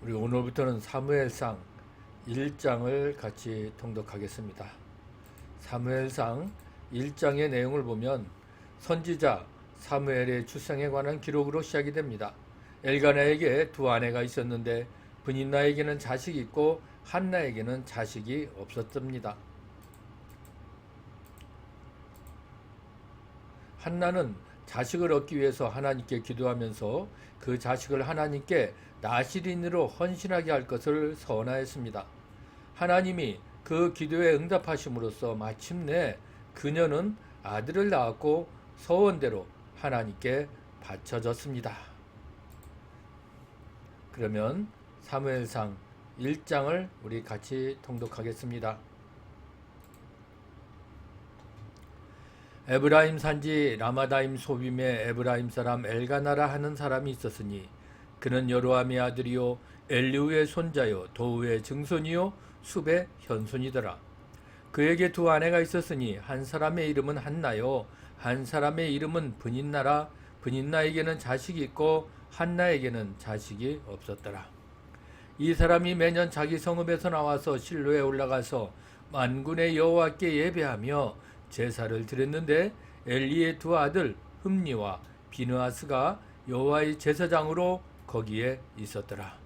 우리 오늘부터는 사무엘상 1장을 같이 통독하겠습니다. 사무엘상 1장의 내용을 보면 선지자 사무엘의 출생에 관한 기록으로 시작이 됩니다. 엘가나에게 두 아내가 있었는데 분인나에게는 자식이 있고 한나에게는 자식이 없었습니다. 한나는 자식을 얻기 위해서 하나님께 기도하면서 그 자식을 하나님께 나시린으로 헌신하게 할 것을 서원하였습니다. 하나님이 그 기도에 응답하심으로써 마침내 그녀는 아들을 낳았고 서원대로 하나님께 바쳐졌습니다. 그러면 사무엘상 1장을 우리 같이 통독하겠습니다. 에브라임 산지 라마다임 소빔의 에브라임 사람 엘가나라 하는 사람이 있었으니 그는 여로함의 아들이요 엘리우의 손자요 도우의 증손이요 숲의 현손이더라. 그에게 두 아내가 있었으니 한 사람의 이름은 한나요 한 사람의 이름은 분인나라 분인나에게는 자식이 있고 한나에게는 자식이 없었더라. 이 사람이 매년 자기 성읍에서 나와서 실로에 올라가서 만군의 여호와께 예배하며 제사를 드렸는데 엘리의 두 아들 흠니와 비느하스가 여호와의 제사장으로 거기에 있었더라.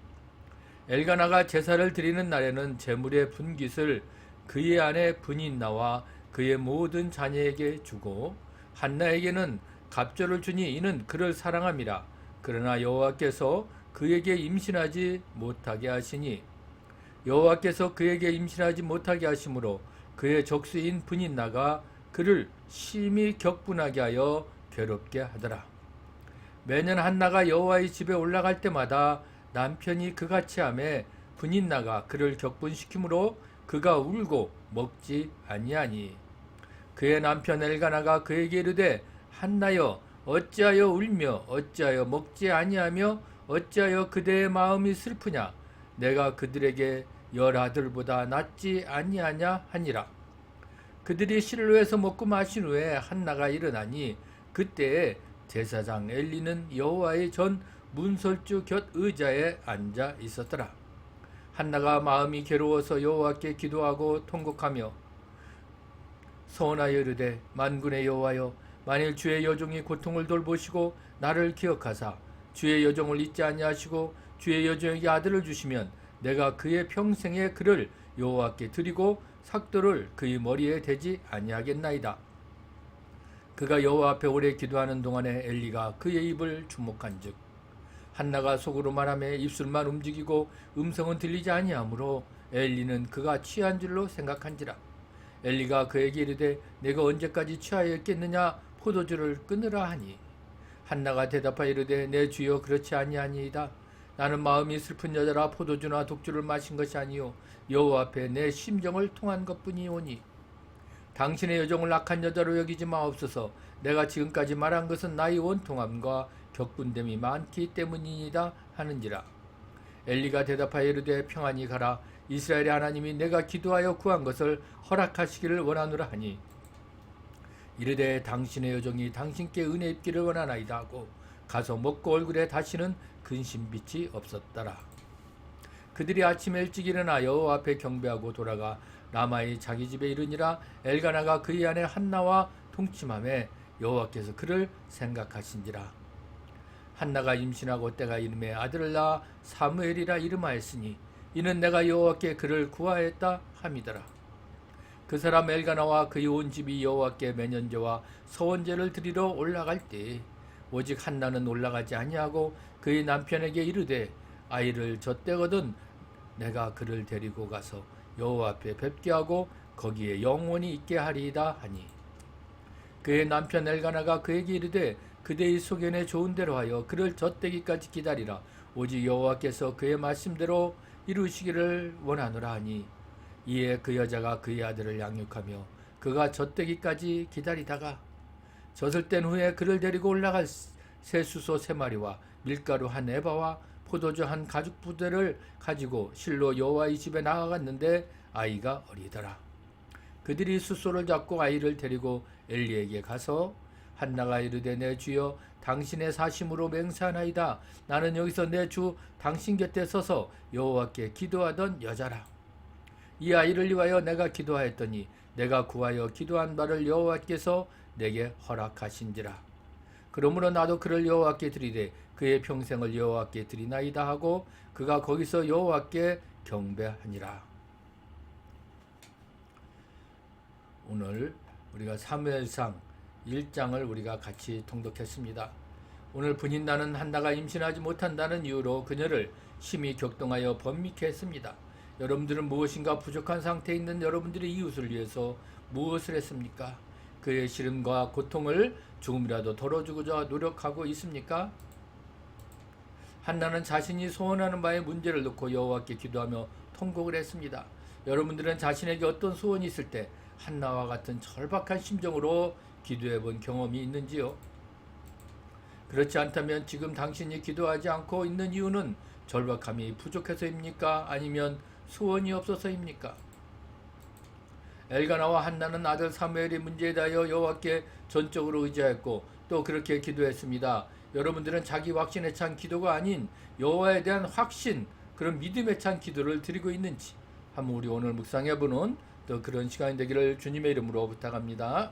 엘가나가 제사를 드리는 날에는 제물의 분깃을 그의 아내 분인나와 그의 모든 자녀에게 주고 한나에게는 갑절을 주니 이는 그를 사랑함이라. 그러나 여호와께서 그에게 임신하지 못하게 하시니 여호와께서 그에게 임신하지 못하게 하심으로 그의 적수인 분인나가 그를 심히 격분하게 하여 괴롭게 하더라. 매년 한나가 여호와의 집에 올라갈 때마다 남편이 그같이 함에 분인나가 그를 격분시키므로 그가 울고 먹지 아니하니. 그의 남편 엘가나가 그에게 이르되 한나여 어찌하여 울며 어찌하여 먹지 아니하며 어찌하여 그대의 마음이 슬프냐? 내가 그들에게 열 아들보다 낫지 아니하냐 하니라 그들이 실로에서 먹고 마신 후에 한나가 일어나니 그때에 제사장 엘리는 여호와의 전 문설주 곁 의자에 앉아 있었더라. 한나가 마음이 괴로워서 여호와께 기도하고 통곡하며 서원하여 이르되 만군의 여호와여 만일 주의 여종이 고통을 돌보시고 나를 기억하사 주의 여종을 잊지 아니하시고 주의 여종에게 아들을 주시면 내가 그의 평생에 그를 여호와께 드리고 삭도를 그의 머리에 대지 아니하겠나이다. 그가 여호와 앞에 오래 기도하는 동안에 엘리가 그의 입을 주목한즉 한나가 속으로 말하며 입술만 움직이고 음성은 들리지 아니하므로 엘리는 그가 취한 줄로 생각한지라. 엘리가 그에게 이르되 내가 언제까지 취하였겠느냐? 포도주를 끊으라 하니. 한나가 대답하여 이르되 내 주여 그렇지 아니하니이다 나는 마음이 슬픈 여자라 포도주나 독주를 마신 것이 아니요 여호와 앞에 내 심정을 통한 것뿐이오니. 당신의 여종을 악한 여자로 여기지 마옵소서. 내가 지금까지 말한 것은 나의 원통함과 격분됨이 많기 때문이니다 하는지라. 엘리가 대답하여 이르되 평안히 가라. 이스라엘의 하나님이 내가 기도하여 구한 것을 허락하시기를 원하노라 하니. 이르되 당신의 여종이 당신께 은혜 입기를 원하나이다 하고 가서 먹고 얼굴에 다시는 근심빛이 없었더라. 그들이 아침 일찍 일어나 여호와 앞에 경배하고 돌아가 라마의 자기 집에 이르니라 엘가나가 그의 아내 한나와 동침함에 여호와께서 그를 생각하신지라. 한나가 임신하고 때가 이름에 아들을 낳아 사무엘이라 이름하였으니 이는 내가 여호와께 그를 구하였다 함이더라. 그 사람 엘가나와 그의 온 집이 여호와께 매년제와 서원제를 드리러 올라갈 때 오직 한나는 올라가지 아니하고 그의 남편에게 이르되 아이를 젖대거든 내가 그를 데리고 가서 여호와 앞에 뵙게 하고 거기에 영원히 있게 하리이다 하니. 그의 남편 엘가나가 그에게 이르되 그대의 소견에 좋은 대로 하여 그를 젖대기까지 기다리라. 오직 여호와께서 그의 말씀대로 이루시기를 원하노라 하니. 이에 그 여자가 그의 아들을 양육하며 그가 젖대기까지 기다리다가 젖을 뗀 후에 그를 데리고 올라갈 새 수소 세 마리와 밀가루 한 에바와 포도주 한 가죽 부대를 가지고 실로 여호와의 집에 나아갔는데 아이가 어리더라. 그들이 수소를 잡고 아이를 데리고 엘리에게 가서 한나가 이르되 내 주여 당신의 사심으로 맹세하나이다 나는 여기서 내 주 당신 곁에 서서 여호와께 기도하던 여자라 이 아이를 위하여 내가 기도하였더니 내가 구하여 기도한 바를 여호와께서 내게 허락하신지라 그러므로 나도 그를 여호와께 드리되 그의 평생을 여호와께 드리나이다 하고 그가 거기서 여호와께 경배하니라 오늘 우리가 사무엘상 1장을 우리가 같이 통독했습니다. 오늘 분인 나는 한나가 임신하지 못한다는 이유로 그녀를 심히 격동하여 번미케 했습니다. 여러분들은 무엇인가 부족한 상태에 있는 여러분들의 이웃을 위해서 무엇을 했습니까? 그의 시름과 고통을 조금이라도 덜어주고자 노력하고 있습니까? 한나는 자신이 소원하는 바의 문제를 놓고 여호와께 기도하며 통곡을 했습니다. 여러분들은 자신에게 어떤 소원이 있을 때 한나와 같은 절박한 심정으로 기도해 본 경험이 있는지요? 그렇지 않다면 지금 당신이 기도하지 않고 있는 이유는 절박함이 부족해서입니까? 아니면 소원이 없어서입니까? 엘가나와 한나는 아들 사무엘의 문제에 대하여 여호와께 전적으로 의지하였고 또 그렇게 기도했습니다. 여러분들은 자기 확신에 찬 기도가 아닌 여호와에 대한 확신, 그런 믿음에 찬 기도를 드리고 있는지 한번 우리 오늘 묵상해 보는 또 그런 시간이 되기를 주님의 이름으로 부탁합니다.